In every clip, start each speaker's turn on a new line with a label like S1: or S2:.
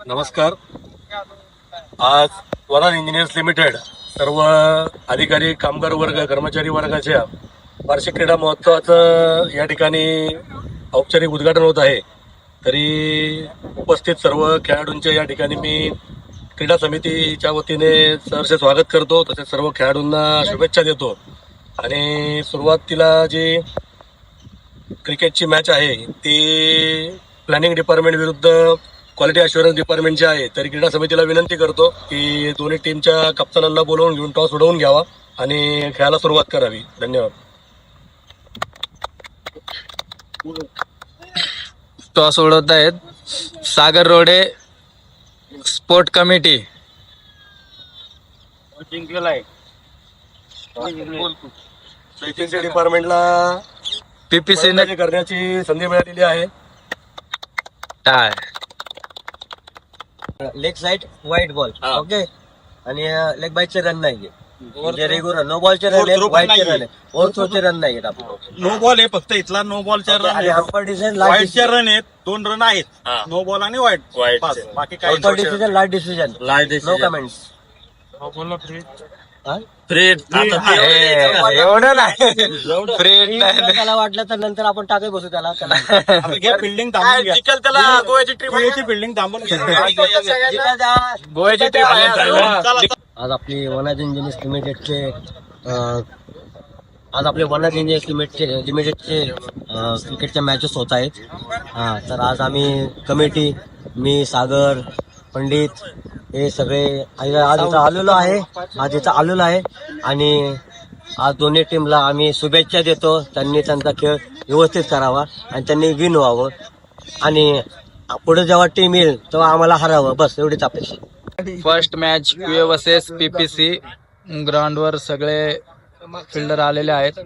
S1: नमस्कार. आज वरान इंजिनियर्स लिमिटेड सर्व अधिकारी कामगार वर्ग कर्मचारी वर्गाच्या वार्षिक क्रीडा महोत्सवाचं या ठिकाणी औपचारिक उद्घाटन होत आहे. तरी उपस्थित सर्व खेळाडूंच्या या ठिकाणी मी क्रीडा समितीच्या वतीने सहर्ष स्वागत करतो. तसेच सर्व खेळाडूंना शुभेच्छा देतो. आणि सुरुवातीला जी क्रिकेटची मॅच आहे ती प्लॅनिंग डिपार्टमेंट विरुद्ध क्वालिटी अश्युरन्स डिपार्टमेंटची आहे तरी क्रीडा समितीला विनंती करतो की दोन्ही टीमच्या कप्तानांना बोलवून घेऊन टॉस उडवून घ्यावा आणि खेळायला सुरुवात करावी. धन्यवाद.
S2: टॉस उडवत आहेत. सागर रोडे स्पोर्ट कमिटी
S1: डिपार्टमेंटला
S2: पीपीसी
S1: करण्याची संधी मिळालेली आहे.
S2: Tie.
S3: Leg side wide ball okay आणि लेग बाईटचे रन नाही म्हणजे रेग्युलर नो बॉलचे रन आहेत व्हाईटचे रन आहे ओव्हर थ्रोचे रन नाही आहेत आपण
S4: नो बॉल आहे फक्त इथला नो बॉलच्या रन
S3: आणि हंपर डिसिजन लास्ट
S4: व्हाईटच्या रन आहेत दोन रन आहेत. नो बॉल आणि व्हाईट बस, बाकी काही
S3: umpire decision last decision no comments
S2: एवढं नाही. फ्रेड
S3: त्याला वाटलं तर नंतर आपण टाके बसू त्याला.
S1: गोव्याची ट्रिप
S4: थांबून
S2: गोव्याची ट्रिप
S3: आज आपली वनाज इंजिनियर्स लिमिटेडचे आज आपले वनाज इंजिनियर्स लिमिटेडचे लिमिटेडचे क्रिकेटच्या मॅचेस होत आहेत. हा तर आज आम्ही कमिटी मी सागर पंडित हे सगळे आज इथं आलेलो आहे. आज इथं आलेलो आहे. आणि आज दोन्ही टीमला आम्ही शुभेच्छा देतो. त्यांनी त्यांचा खेळ व्यवस्थित करावा आणि त्यांनी विन व्हावं. आणि पुढे जेव्हा टीम येईल तेव्हा आम्हाला हरावं. बस एवढीच अपेक्षा.
S2: First match Q versus PPC ground वर सगळे फिल्डर आलेले आहेत.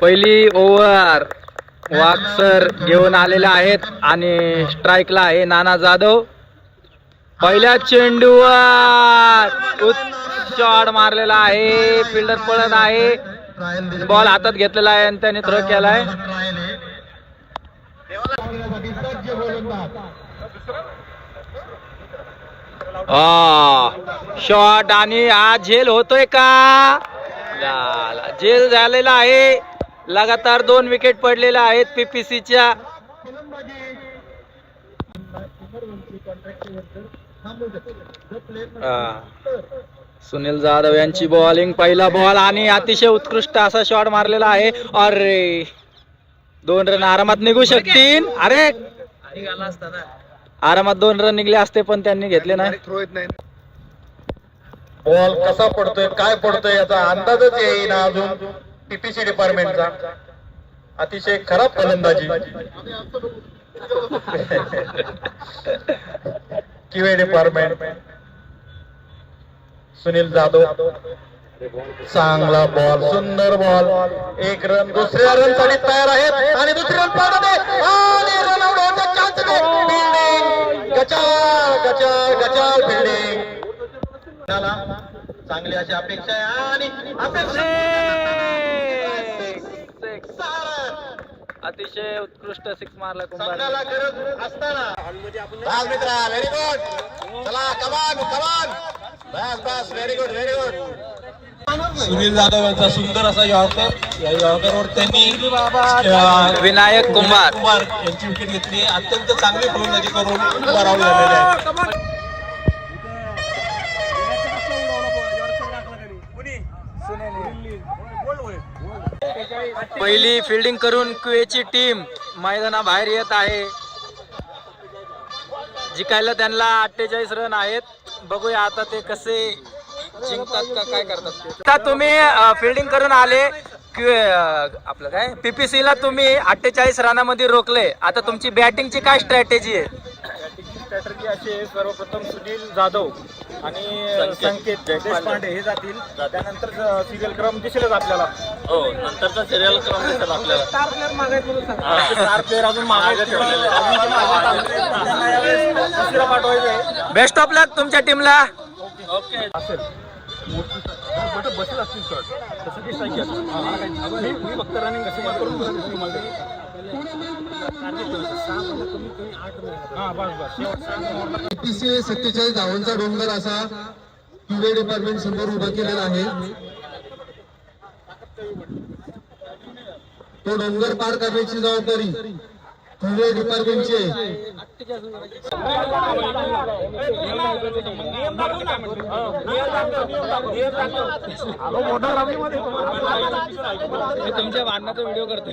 S2: पहिली ओव्हर वाक्सर घेऊन आलेले आहेत आणि स्ट्राईकला आहे नाना जाधव. पहिल्या चेंडूवर शॉट मारलेला आहे फिल्डर पळत आहे. बॉल हातात घेतलेला आहे आणि त्याने थ्रो केलाय. शॉट आणि हा झेल होतोय का? झेल झालेला आहे. लगातार दोन विकेट पडलेल्या आहेत पीपीसीच्या सुनील जाधव यांची बॉलिंग पहिला बॉल आणि अतिशय उत्कृष्ट असा शॉट मारलेला आहे. अरे. दोन रन आरामात निघू शकतील. अरे. आरामात दोन रन निघले असते पण त्यांनी घेतले नाही.
S1: बॉल कसा पडतोय काय पडतोय याचा अंदाजच येईना अजून पीपीसी डिपार्टमेंटचा अतिशय खराब फलंदाजी. किवे डिपार्टमेंट सुनील जाधव. चांगला बॉल सुंदर बॉल. एक रन दुसऱ्या रनसाठी तयार आहेत. आणि दुसरी रन पाडत आहे आणि रन आउट होण्याचा चान्स फिल्डिंग गचाळ गचाळ गचाळ फिल्डिंग चांगली अशी अपेक्षा आहे. आणि अपेक्षा
S2: अतिशय उत्कृष्ट सिक्स मारला कुंभार
S1: संघाला गरज असताना. मित्रा व्हेरी गुड चला कमान कमान बस बस very good very good
S4: Sunil Jadhav यांचा सुंदर असा यॉर्कर या यॉर्करवर त्यांनी
S2: विनायक कुंभार
S4: कुमार. यांची विकेट घेतली. अत्यंत चांगली फलंदाजी करून उभा राहून झालेले आहे.
S2: पहिली फिल्डिंग करून क्यूएची टीम मैदानाबाहेर येत आहे. जिकायला त्यांना अठ्ठेचाळीस रन आहेत. बघूया आता ते कसे जिंकतात का काय करतात? ते. आता तुम्ही फिल्डिंग करून आले क्यू आपलं काय? पीपीसी ला तुम्ही अठ्ठेचाळीस रनामध्ये रोखले. आता तुमची बॅटिंगची काय स्ट्रॅटेजी आहे?
S4: स्ट्रॅटर्जी अशी आहे सर्वप्रथम सुनील जाधव आणि संकेत. देशपांडे हे जातील. त्यानंतर सिरियल क्रम दिसेलच आपल्याला.
S1: हो नंतरचा सिरियल क्रम दिसेल आपल्याला.
S4: चार प्लेअर अजून मागे ठेवलेले आहेत. अजून ते मागे थांबलेले आहेत. त्यांना यावेळेस दुसरीला पाठवायचं आहे.
S2: बेस्ट ऑफ लक तुमच्या टीमला
S4: असेल.
S5: बट बसेल असतील शॉर्ट तसं ते स्ट्राईक मी मी फक्त रनिंग कशी मार करून तुम्ही मला हां बस बस. शेवट सहा
S4: एकतीसशे सत्तेचाळीस धावांचा डोंगर असा क्युबे डिपार्टमेंट समोर उभा केलेला आहे. तो डोंगर पार करण्याची जबाबदारी डिपार्टमेंटची आहे
S2: मी तुमच्या भांडणाचा व्हिडिओ करतोय.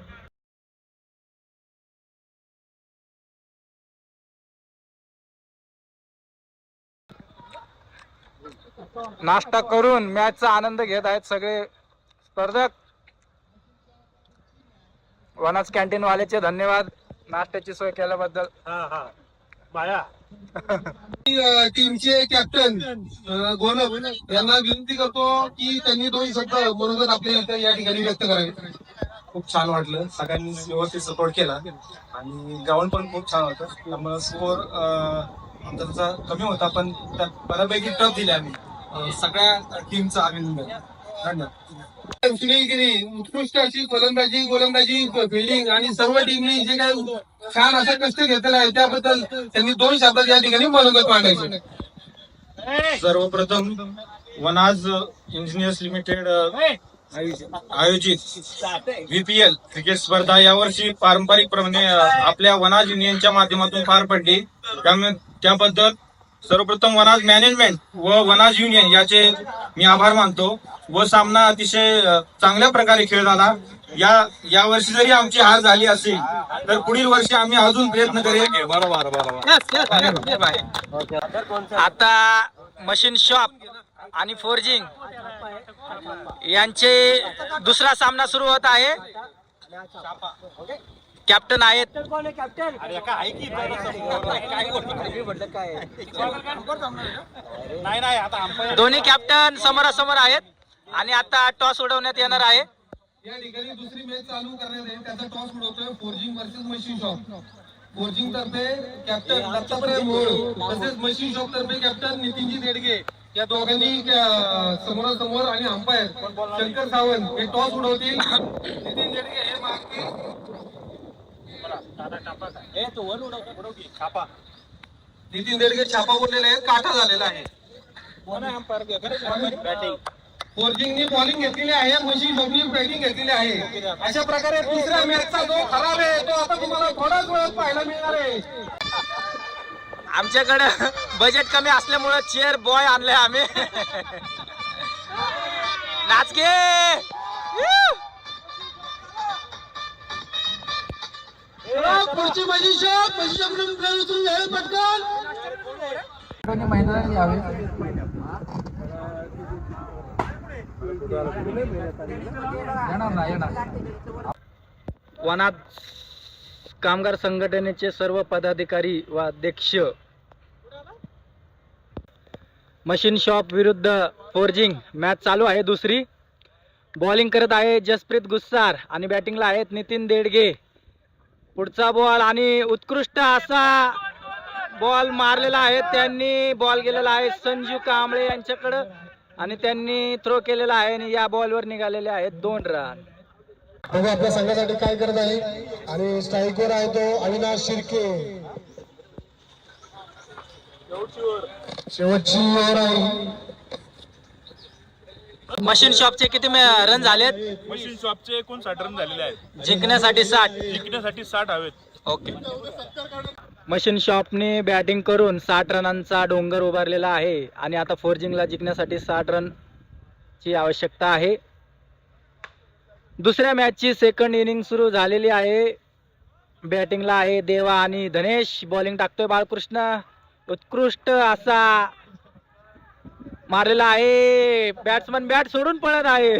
S2: नाश्ता करून मॅचचा आनंद घेत आहेत सगळे स्पर्धक. वनाज कॅन्टीन वाल्याचे धन्यवाद. नाश्त्याची सोय केल्याबद्दल.
S4: टीमचे कॅप्टन गोलब यांना विनंती करतो की त्यांनी दोन शब्द बरोबर आपल्या इथं या ठिकाणी व्यक्त करावे.
S6: खूप छान वाटलं. सगळ्यांनी व्यवस्थित सपोर्ट केला. आणि ग्राउंड पण खूप छान होतं. त्यामुळे स्कोर आमचा कमी होता पण त्यात बऱ्यापैकी टफ दिले आम्ही. सगळ्या टीमचं अभिनंदन. धन्यवाद.
S4: सुनील गिरी उत्कृष्ट अशी फलंदाजी गोलंदाजी फिल्डिंग आणि सर्व टीमने जे काही छान असं कष्ट घेतलेलं आहे त्याबद्दल त्यांनी दोन शब्दात या ठिकाणी मनोगत मांडायचे.
S6: सर्वप्रथम वनाज इंजिनियर्स लिमिटेड आयोजित व्हीपीएल क्रिकेट स्पर्धा यावर्षी पारंपरिकप्रमाणे अ, आपल्या वनाज युनियनच्या माध्यमातून पार पडली. त्यामुळे त्याबद्दल सर्वप्रथम वनाज मॅनेजमेंट व वनाज युनियन याचे मी आभार मानतो व सामना अतिशय चांगल्या प्रकारे खेळ झाला. या या वर्षी जरी आमची हार झाली असेल तर पुढील वर्षी आम्ही अजून प्रयत्न करेल. बरोबर बरोबर.
S2: आता मशीन शॉप आणि फोर्जिंग यांचे दुसरा सामना सुरू होत आहे. कॅप्टन आहेत.
S5: नाही नाही आता अंपायर
S2: दोन्ही कॅप्टन समोरासमोर आहेत आणि आता टॉस उडवण्यात येणार आहे.
S4: या ठिकाणी दुसरी मॅच चालू करण्यात येईल. त्याचा toss उडवतोय forging versus machine shop forging तर्फे कॅप्टन दत्तात्रय मोळ तसेच मशीन शॉप तर्फे कॅप्टन नितीनजी देडगे. या दोघांनी समोरासमोर आणि अंपायर शंकर सावंत हे टॉस उडवतील. नितीन देडगे हे मागतील.
S5: ए तो वन उडव उडव की छापा.
S4: नितीन देडगे छापा बोललेले आहेत काटा झालेला आहे.
S5: आहे बॅटिंग
S4: फोर्जिंगनी बॉलिंग घेतलेली आहे मशीन शॉपनी बॅटिंग घेतलेली आहे. अशा प्रकारे तिसऱ्या मॅचचा जो खराब आहे तो आता तुम्हाला वेळात पाहायला मिळणार आहे.
S2: आमच्याकडे बजेट कमी असल्यामुळे चेअर बॉय आणले आम्ही. नाचके!
S4: पुढची machine shop machine shop player उचलून घ्यावे पटकन.
S2: वनात कामगार संघटनेचे सर्व पदाधिकारी व अध्यक्ष. मशीन शॉप विरुद्ध फोर्जिंग मॅच चालू आहे दुसरी. बॉलिंग करत आहे जसप्रीत गुस्सार आणि बॅटिंगला आहेत नितीन देडगे. पुढचा बॉल आणि उत्कृष्ट असा बॉल मारलेला आहे. त्यांनी बॉल गेलेला आहे. संजीव कांबळे यांच्याकडं आणि त्यांनी थ्रो केलेला आहे आणि या बॉलवर निघालेले आहेत दोन रन
S4: बघा आपल्या संघासाठी काय करत आहे? आणि स्ट्राईकवर आहे तो अविनाश शिर्के. शेवटची ओव्हर आहे.
S2: मशीन शॉपचे किती रन झालेत
S5: मशीन शॉपचे एकोणसाठ रन झालेले आहेत.
S2: जिंकण्यासाठी साठ.
S5: जिंकण्यासाठी साठ हवेत.
S2: ओके. मशीन शॉपने बॅटिंग करून साठ रनांचा डोंगर उभारलेला आहे आणि आता फोर्जिंगला जिंकण्यासाठी साठ रन ची आवश्यकता आहे. दुसऱ्या मॅचची सेकंड इनिंग सुरू झालेली आहे. बॅटिंगला आहे देवा आणि धनेश. बॉलिंग टाकतोय बाळकृष्ण. उत्कृष्ट असा मारलेला आहे. बॅट्समन बॅट सोडून पळत आहे.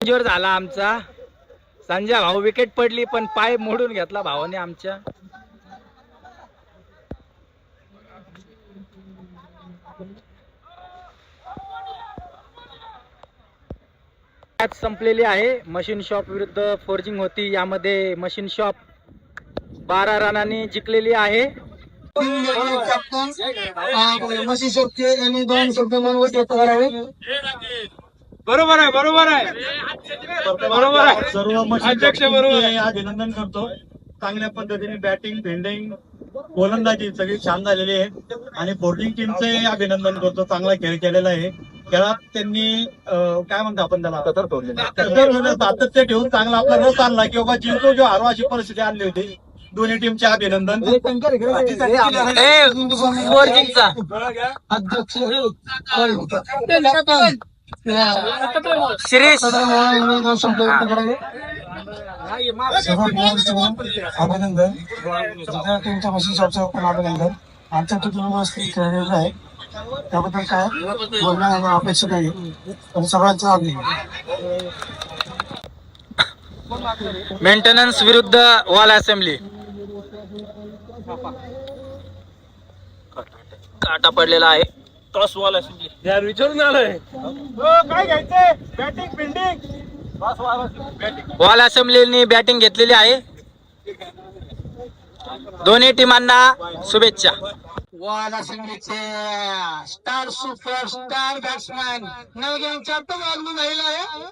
S2: जोर झाला आमचा. संजय भाऊ विकेट पडली पण पाय मोडून घेतला भावाने आमच्या. मॅच संपलेली आहे. मशीन शॉप विरुद्ध फोर्जिंग होती. यामध्ये मशीन शॉप बारा रनांनी जिंकलेली आहे.
S7: मशी शोधते आणि दोन शब्द मनवत येत करावे
S6: बरोबर आहे बरोबर आहे. बरोबर आहे.
S5: सर्व
S6: अध्यक्ष बरोबर आहे.
S5: अभिनंदन करतो. चांगल्या पद्धतीने बॅटिंग फिल्डिंग गोलंदाजी सगळी छान झालेली आहे. आणि बोर्डिंग टीमचे अभिनंदन करतो. चांगला खेळ केलेला आहे. खेळात त्यांनी काय म्हणतो आपण त्याला? कतर सातत्य ठेवून चांगला आपला रस आणला की बाबा जिंकतो जो हारो अशी परिस्थिती आणली होती. दोन्ही टीमचे अभिनंदन.
S2: शिरीष
S7: अभिनंदन सगळ्या टीमच्या मशीन शॉपचं पण अभिनंदन. आमच्या टीम व्यवस्थित खेळलेलं आहे. त्याबद्दल काय बोलणं अपेक्षित आहे पण सर्वांचं अभिनंदन.
S2: मेंटेनन्स विरुद्ध वॉल असेंब्ली काटा पडलेला आहे. टॉस वॉल असेंब्ली
S1: यार विचारून आलोय.
S6: काय घ्यायचंय? बॅटिंग फिल्डिंग
S2: वॉल असेंब्लीनी बॅटिंग घेतलेली आहे. दोन्ही टीमांना शुभेच्छा.
S7: वाला संगीतचे स्टार सुपर स्टार बॅट्समॅन नवग्यांच्या तो वागणूक झालेला आहे.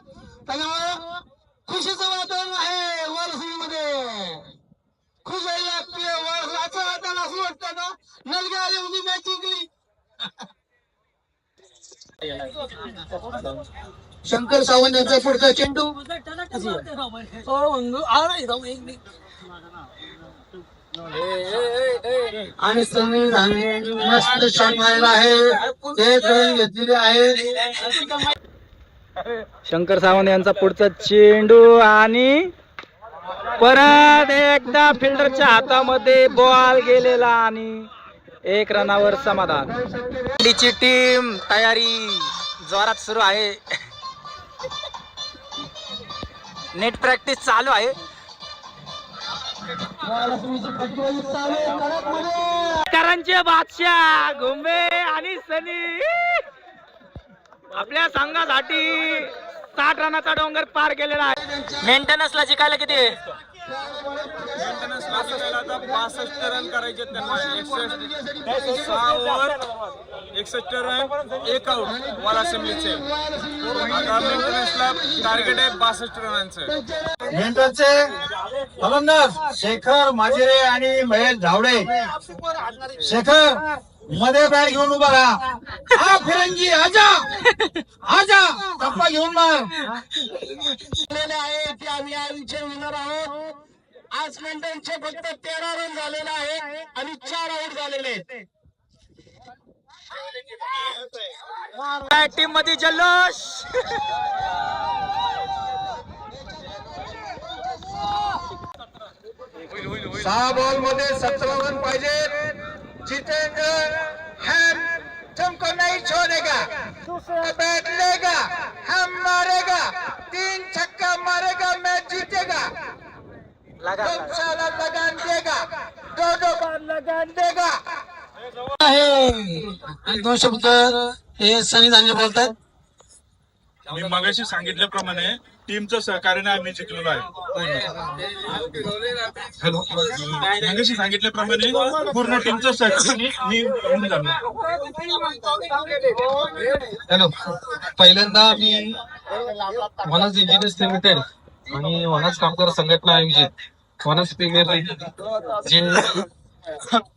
S7: त्याच्यामुळे खुशीचं वातावरण आहे वर्ल्डमध्ये शंकर सावंत यांचा पुढचा चेंडू. आणि तुम्ही मस्त शॉट मारलेला आहे. ते करून घेतलेले आहे.
S2: शंकर सावंत यांचा पुढचा चेंडू आणि परत एकदा फिल्डरच्या हातामध्ये बॉल गेलेला आणि एक रनावर समाधान. ची टीम तयारी जोरात सुरू आहे. नेट प्रॅक्टिस चालू आहे. करांचे बादशाह घुंबे आणि सनी. आपल्या संघासाठी साठ रनाचा डोंगर पार केलेला आहे. मेंटेनन्सला जिंकायला किती? आहे?
S6: पासष्ट रन करायचे त्यांना. एकसष्ट रन एक आउट वॉल असेंब्लीचे मेंटेनन्सला टार्गेट आहे बासष्ट रनांचं
S5: मेंटलचे फलंदाज शेखर माजिरे आणि महेश धावडे. शेखरमध्ये बॅट घेऊन उभा राहा. हा फिरंगी आजा! आजा! टप्पा घेऊन मार.
S7: झालेले आहे. ते आम्ही आजचे विनर आहोत. आज मेंढ्यांचे फक्त तेरा रन झालेले आहे आणि चार आऊट झालेले आहेत.
S2: टीममध्ये जल्लोष?
S7: सहा बॉलमध्ये सतरा रन पाहिजे. जितेंद्र हम तुमको नहीं छोड़ेगा. दूसरा बैट लेगा हम मारेगा. तीन छक्का मारेगा मैच जीतेगा। साला लगान देगा दो दो बार लगान देगा। आहे. दोन शब्द हे सनी धान्य बोलतात.
S6: मी मगाशी सांगितल्याप्रमाणे टीमचं सहकार्याने आम्ही जिंकलेलो आहे. हॅलो. मगाशी सांगितल्याप्रमाणे पूर्ण टीमचं सहकार्याने मी झालो
S4: हॅलो. पहिल्यांदा मी वनस इंजिनियर्स लिमिटेड आणि वनस कामगार संघटना आयोजित. वनस प्रीमियर लीग जे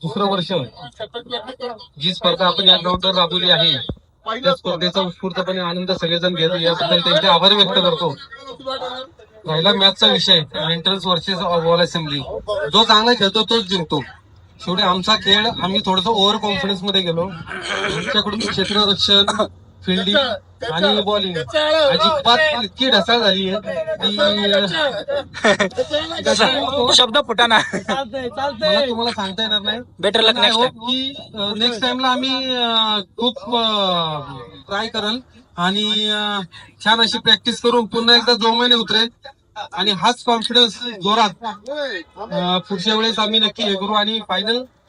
S4: दुसरं वर्ष जी स्पर्धा आपण या ग्राउंडवर राबवली आहे त्या स्पर्धेचा उत्स्फूर्तपणे आनंद सगळेजण घेत याबद्दल त्यांचे आभार व्यक्त करतो. राहिला मॅचचा विषय एंट्रन्स वर्सेस बॉल असेंब्ली जो चांगला खेळतो तोच जिंकतो. शेवटी आमचा खेळ आम्ही थोडस ओव्हर कॉन्फिडन्समध्ये गेलो. आमच्याकडून क्षेत्ररक्षण फिल्डिंग आणि बॉलिंग अजिबात इतकी ढसाळ झाली आहे.
S2: शब्द फुटाना
S4: मला तुम्हाला सांगता येणार नाही.
S2: बेटर लक
S4: की नेक्स्ट टाइमला आम्ही खूप ट्राय करल. आणि छान अशी प्रॅक्टिस करून पुन्हा एकदा जोमाने उतरेल आणि हाच कॉन्फिडन्स जोरात पुढच्या वेळेस आम्ही नक्की हे करू. आणि फायनल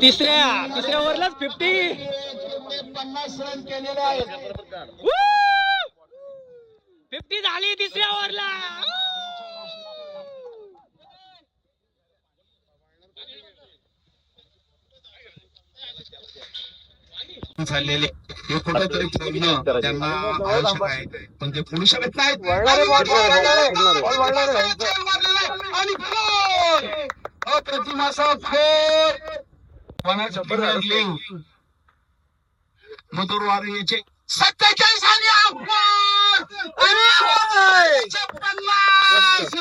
S2: तिसऱ्या तिसऱ्या ओव्हरलाच फिफ्टी फिफ्टी झाली तिसऱ्या ओव्हरला.
S7: चाललेले हे कुठेतरी पूर्ण त्यांना आवश्यक आहे पण ते पुढू शकत नाहीत आणि गोल! अप्रतिम असा goal! Vanaz premier league Madhur वारंगीचे सत्तेचाळीस आणि अकबर! आणि पन्नास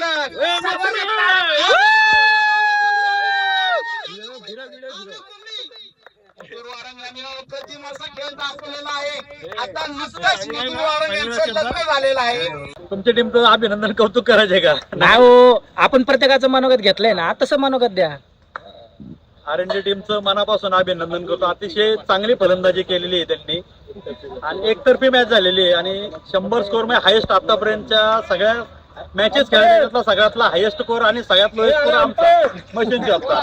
S7: असा खेळ दाखवलेला आहे? आता यांचं लग्न झालेलं आहे.
S5: तुमच्या टीमचं अभिनंदन कौतुक करायचे का?
S2: नाही हो आपण प्रत्येकाचं मनोगत घेतलंय ना तसं मनोगत द्या.
S5: आर एन टीमचं मनापासून अभिनंदन करतो. अतिशय चांगली फलंदाजी केलेली आहे त्यांनी. आणि एकतर्फी मॅच झालेली आहे. आणि शंभर स्कोरमध्ये हायेस्ट आतापर्यंतच्या सगळ्या मॅचेस खेळण्यातला सगळ्यातला हायेस्ट स्कोर आणि सगळ्यात लोएस्ट स्कोर आमचा. मशीन शॉपचा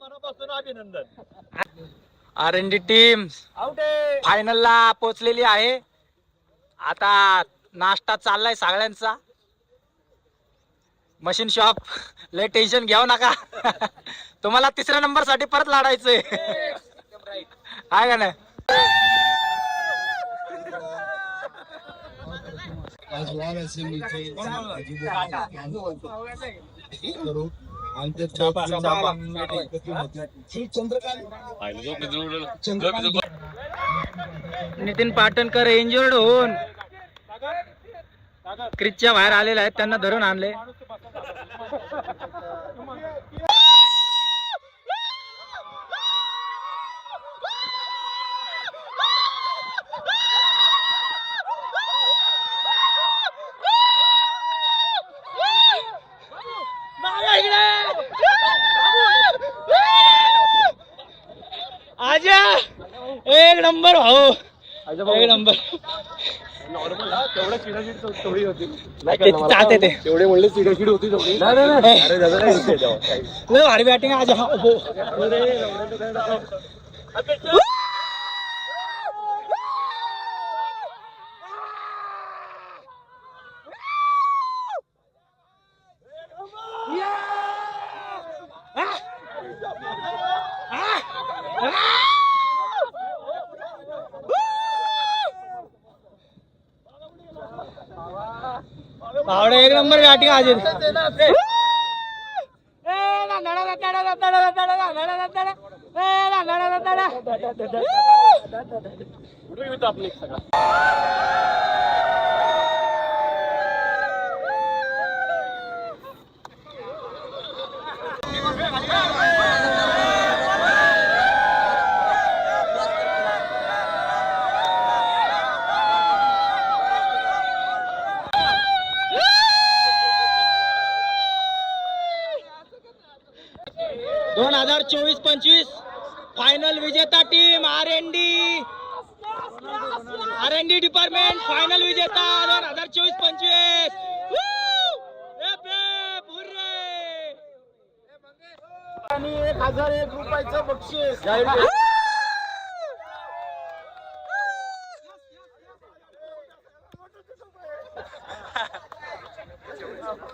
S5: मनापासून अभिनंदन
S2: आर एन डी टीम फायनलला पोहोचलेली आहे. आता नाश्ता चाललाय सगळ्यांचा. मशीन शॉप लय टेन्शन घेऊ नका. तुम्हाला तिसऱ्या नंबरसाठी परत लढायचंय आहे का नाही? नितीन पाटणकर इंजुर्ड होऊन क्रिचच्या बाहेर आलेले आहेत त्यांना धरून आणले आजा एक नंबर भाऊ एक नंबर. ते चाहते ते.
S5: एवढे म्हणले चिडाचिड होती तेवढी.
S2: लय भारी बॅटिंग आज हा. हो भावडे एक नंबर बॅटिंग आज दोन हजार चोवीस पंचवीस. फायनल विजेता team R N D R N D department final विजेता दोन हजार चोवीस पंचवीस. आणि एक हजार एक रुपयाचं बक्षीस.